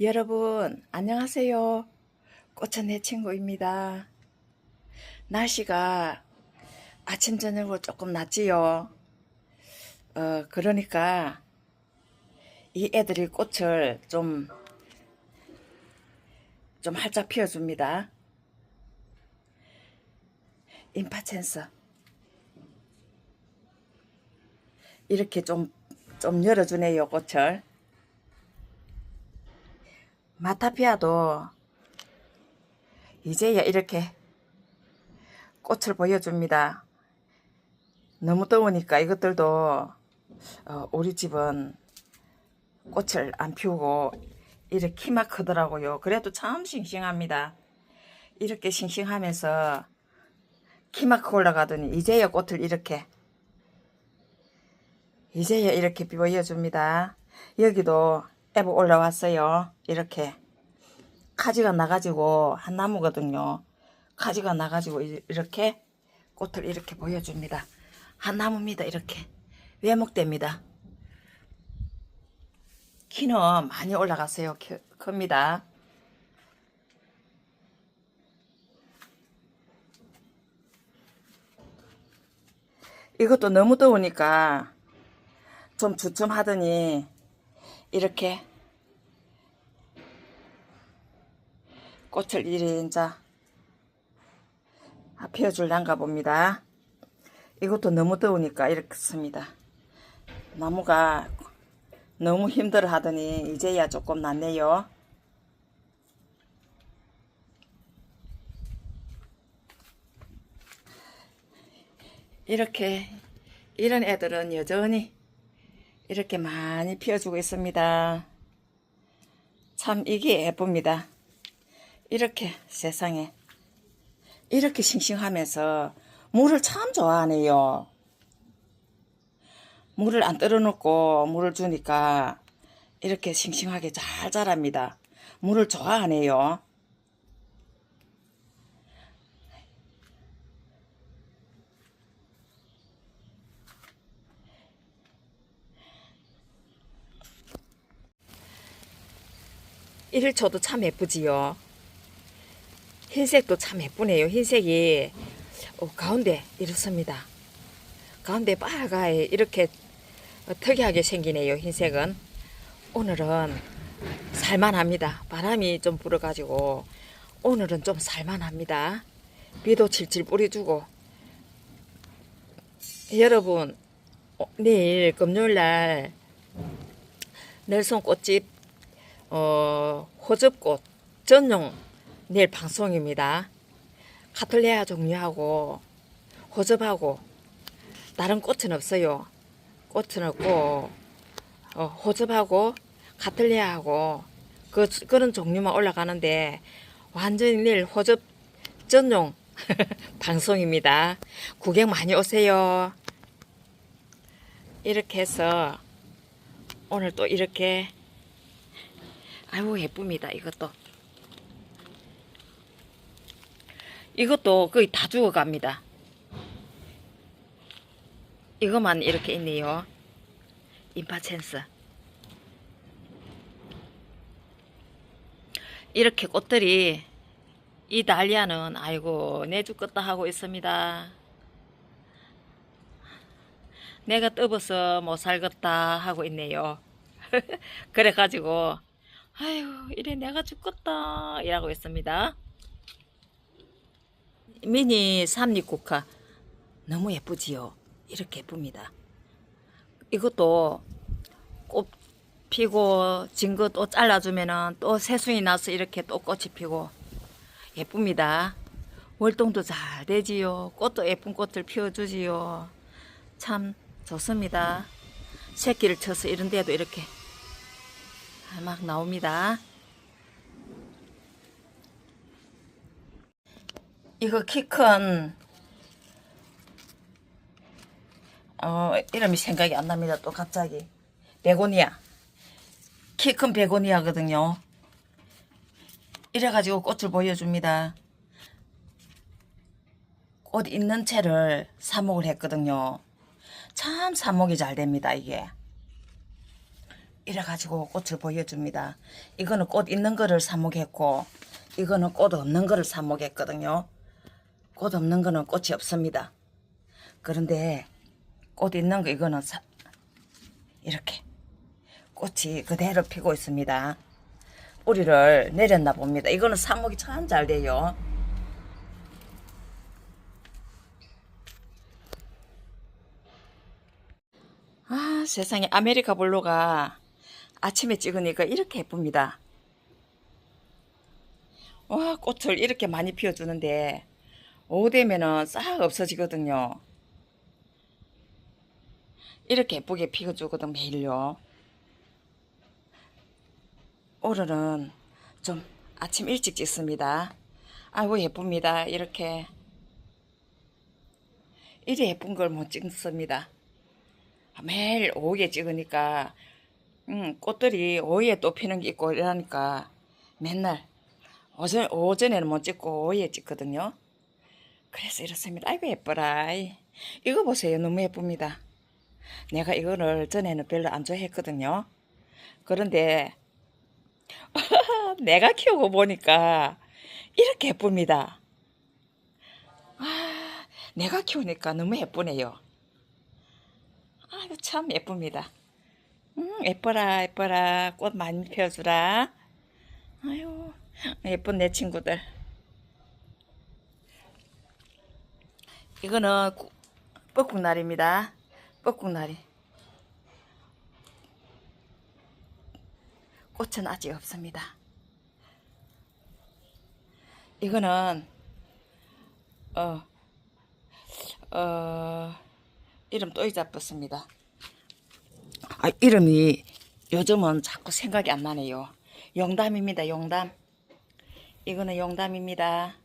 여러분, 안녕하세요. 내 친구입니다. 날씨가 아침, 저녁으로 조금 낮지요. 어, 그러니까 이 애들이 꽃을 좀, 좀 활짝 피워줍니다. 임파첸스. 이렇게 좀, 좀 열어주네요, 꽃을. 마타피아도 이제야 이렇게 꽃을 보여줍니다. 너무 더우니까 이것들도 어, 우리 집은 꽃을 안 피우고 이렇게 키만 크더라고요. 그래도 참 싱싱합니다. 이렇게 싱싱하면서 키만 크고 올라가더니 이제야 꽃을 이렇게 이제야 이렇게 보여줍니다. 여기도 애보 올라왔어요. 이렇게 가지가 나가지고 한 나무거든요. 가지가 나가지고 이- 이렇게 꽃을 이렇게 보여줍니다. 한 나무입니다. 이렇게 외목됩니다. 키는 많이 올라갔어요. 크- 큽니다. 이것도 너무 더우니까 좀 주춤하더니 이렇게 꽃을 이리 이제 피워줄란가 봅니다. 이것도 너무 더우니까 이렇게 씁니다. 나무가 너무 힘들어 하더니 이제야 조금 낫네요. 이렇게 이런 애들은 여전히 이렇게 많이 피워주고 있습니다. 참 이게 예쁩니다. 이렇게 세상에 이렇게 싱싱하면서 물을 참 좋아하네요. 물을 안 떨어놓고 물을 주니까 이렇게 싱싱하게 잘 자랍니다. 물을 좋아하네요. 일초도 참 예쁘지요. 흰색도 참 예쁘네요. 흰색이 어, 가운데 이렇습니다. 가운데 빨가에 이렇게 어, 특이하게 생기네요. 흰색은 오늘은 살만합니다. 바람이 좀 불어가지고 오늘은 좀 살만합니다. 비도 질질 뿌려주고 여러분 어, 내일 금요일날 넬손 꽃집 어, 호접꽃 전용 내일 방송입니다. 카톨레아 종류하고 호접하고 다른 꽃은 없어요. 꽃은 없고 어, 호접하고 카톨레아하고 그 그런 종류만 올라가는데 완전히 내일 호접 전용 방송입니다. 구경 많이 오세요. 이렇게 해서 오늘 또 이렇게 아이고 예쁩니다. 이것도. 이것도 거의 다 죽어갑니다. 이것만 이렇게 있네요. 임파첸스. 이렇게 꽃들이 이 달리아는 아이고 내 죽겠다 하고 있습니다. 내가 떠버서 못 살겠다 하고 있네요. 그래가지고 아유 이래 내가 죽겠다. 이라고 했습니다. 미니 삼립국화. 너무 예쁘지요? 이렇게 예쁩니다. 이것도 꽃 피고 진 거 또 잘라주면은 또 새순이 나서 이렇게 또 꽃이 피고 예쁩니다. 월동도 잘 되지요. 꽃도 예쁜 꽃을 피워주지요. 참 좋습니다. 새끼를 쳐서 이런 데도 이렇게 막 나옵니다. 이거 키 큰, 어, 이름이 생각이 안 납니다. 또 갑자기. 베고니아. 키 큰 베고니아거든요. 이래가지고 꽃을 보여줍니다. 꽃 있는 채를 삽목을 했거든요. 참 삽목이 잘 됩니다, 이게. 이래 가지고 꽃을 보여줍니다. 이거는 꽃 있는 거를 삽목했고 이거는 꽃 없는 거를 삽목했거든요. 꽃 없는 거는 꽃이 없습니다. 그런데 꽃 있는 거 이거는 사- 이렇게 꽃이 그대로 피고 있습니다. 뿌리를 내렸나 봅니다. 이거는 삽목이 참 잘 돼요. 아 세상에 아메리카 블루가 아침에 찍으니까 이렇게 예쁩니다. 와 꽃을 이렇게 많이 피워주는데 오후 되면은 싹 없어지거든요. 이렇게 예쁘게 피워주거든 매일요. 오늘은 좀 아침 일찍 찍습니다. 아이고 예쁩니다. 이렇게 이리 예쁜 걸 못 찍습니다. 매일 오후에 찍으니까 음, 꽃들이 오후에 또 피는 게 있고 이러니까 맨날 오전, 오전에는 못 찍고 오후에 찍거든요. 그래서 이렇습니다. 아이고 예뻐라. 이거 보세요. 너무 예쁩니다. 내가 이거를 전에는 별로 안 좋아했거든요. 그런데 내가 키우고 보니까 이렇게 예쁩니다. 아, 내가 키우니까 너무 예쁘네요. 아유 참 예쁩니다. 음 예뻐라 예뻐라 꽃 많이 피워주라. 아유 예쁜 내 친구들. 이거는 구- 뻐국날입니다. 뻐국날이. 꽃은 아직 없습니다. 이거는 어, 어, 이름 또 잊어버렸습니다. 아, 이름이 요즘은 자꾸 생각이 안 나네요. 용담입니다, 용담. 이거는 용담입니다.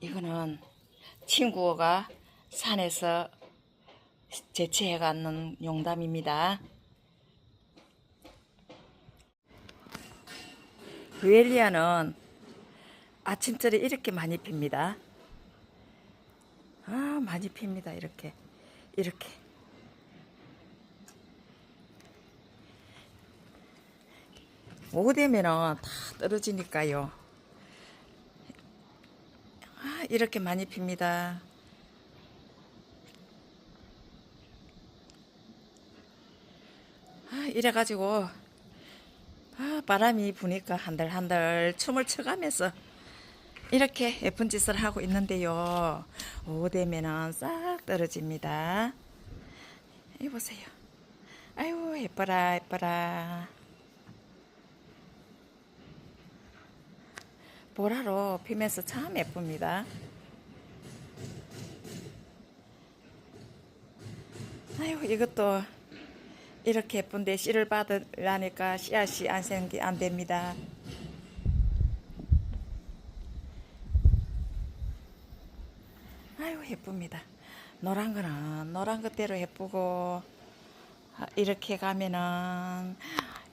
이거는 친구가 산에서 재치해 가는 용담입니다. 루엘리아는 아침철에 이렇게 많이 핍니다. 아, 많이 핍니다. 이렇게. 이렇게. 오후 되면 은 다 떨어지니까요. 아, 이렇게 많이 핍니다. 아, 이래가지고, 아, 바람이 부니까 한들한들 춤을 춰가면서 이렇게 예쁜 짓을 하고 있는데요. 오후 되면은 싹 떨어집니다. 이 보세요. 아유, 예뻐라, 예뻐라. 보라로 피면서 참 예쁩니다. 아유, 이것도 이렇게 예쁜데 씨를 받으려니까 씨앗이 안 생기 안 됩니다. 아유 예쁩니다. 노란 거는 노란 것대로 예쁘고 아, 이렇게 가면은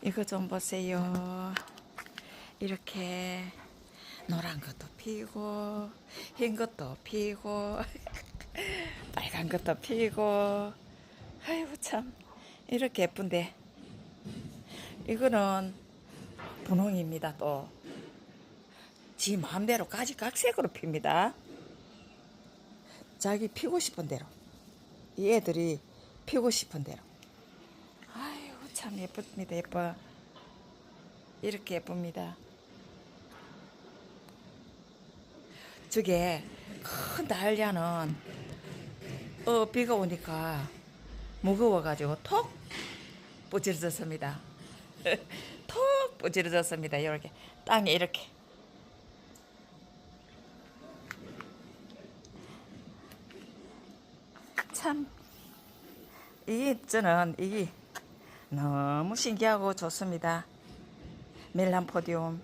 이거 좀 보세요. 이렇게 노란 것도 피고 흰 것도 피고 빨간 것도 피고. 아이고 참. 이렇게 예쁜데. 이거는 분홍입니다 또. 지 마음대로 가지 각색으로 핍니다. 자기 피고 싶은 대로. 이 애들이 피고 싶은 대로. 아이고 참 예쁩니다 예뻐. 이렇게 예쁩니다 저게 큰 달랴는 어 비가 오니까 무거워가지고 톡 부질러졌습니다. 톡 부질러졌습니다. 이렇게 땅에 이렇게. 참, 이 저는 이 너무 신기하고 좋습니다. 멜란포디움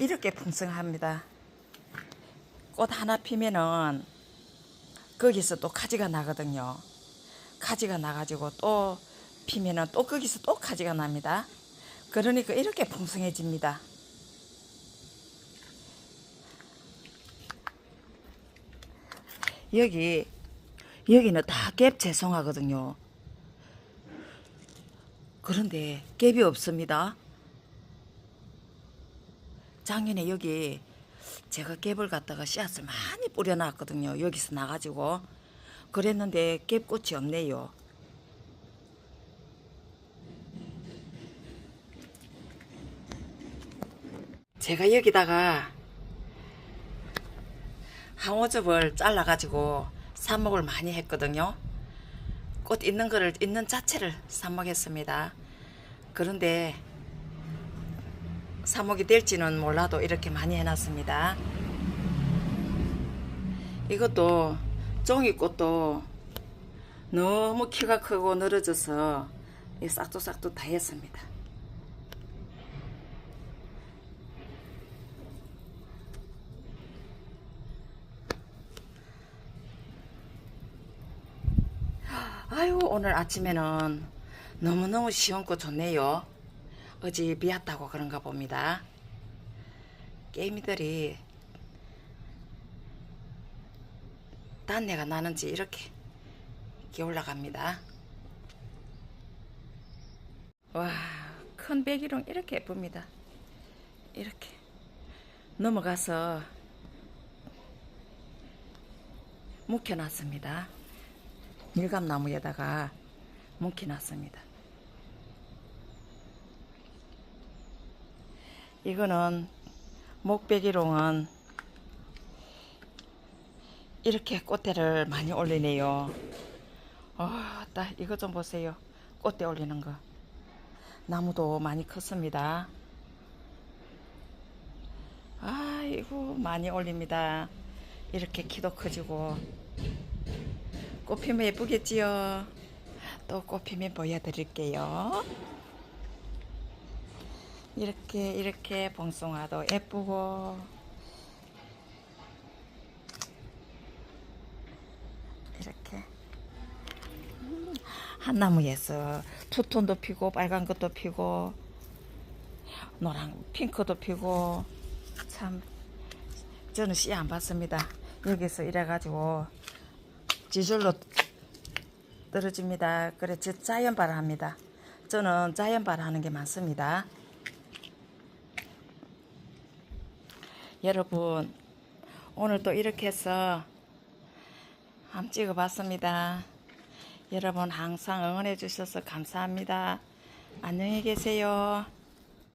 이렇게 풍성합니다. 꽃 하나 피면은 거기서 또 가지가 나거든요. 가지가 나가지고 또 피면은 또 거기서 또 가지가 납니다. 그러니까 이렇게 풍성해집니다. 여기 여기는 다 갭 재송하거든요. 그런데 갭이 없습니다. 작년에 여기 제가 갭을 갖다가 씨앗을 많이 뿌려놨거든요. 여기서 나가지고 그랬는데 갭꽃이 없네요. 제가 여기다가 항오즙을 잘라가지고 삽목을 많이 했거든요. 꽃 있는 거를 있는 자체를 삽목했습니다. 그런데 삽목이 될지는 몰라도 이렇게 많이 해놨습니다. 이것도 종이꽃도 너무 키가 크고 늘어져서 이 싹도 싹도 다 했습니다. 아유 오늘 아침에는 너무너무 시원고 좋네요. 어제 비 왔다고 그런가 봅니다. 깨미들이 단내가 나는지 이렇게 이렇게 올라갑니다. 와, 큰 배기롱 이렇게 예쁩니다. 이렇게 넘어가서 묵혀놨습니다. 밀감나무에다가 묵혀놨습니다. 이거는 목배기롱은 이렇게 꽃대를 많이 올리네요. 아, 딱 이거 좀 보세요. 꽃대 올리는 거. 나무도 많이 컸습니다. 아이고 많이 올립니다. 이렇게 키도 커지고 꽃 피면 예쁘겠지요. 또 꽃 피면 보여드릴게요. 이렇게 이렇게 봉숭아도 예쁘고 이렇게 음, 한 나무에서 투톤도 피고 빨간 것도 피고 노란 핑크도 피고 참 저는 씨 안 봤습니다. 여기서 이래가지고 지줄로 떨어집니다. 그래 저 자연발 합니다. 저는 자연발 하는 게 많습니다. 여러분 오늘 또 이렇게 해서 함 찍어봤습니다. 여러분 항상 응원해 주셔서 감사합니다. 안녕히 계세요.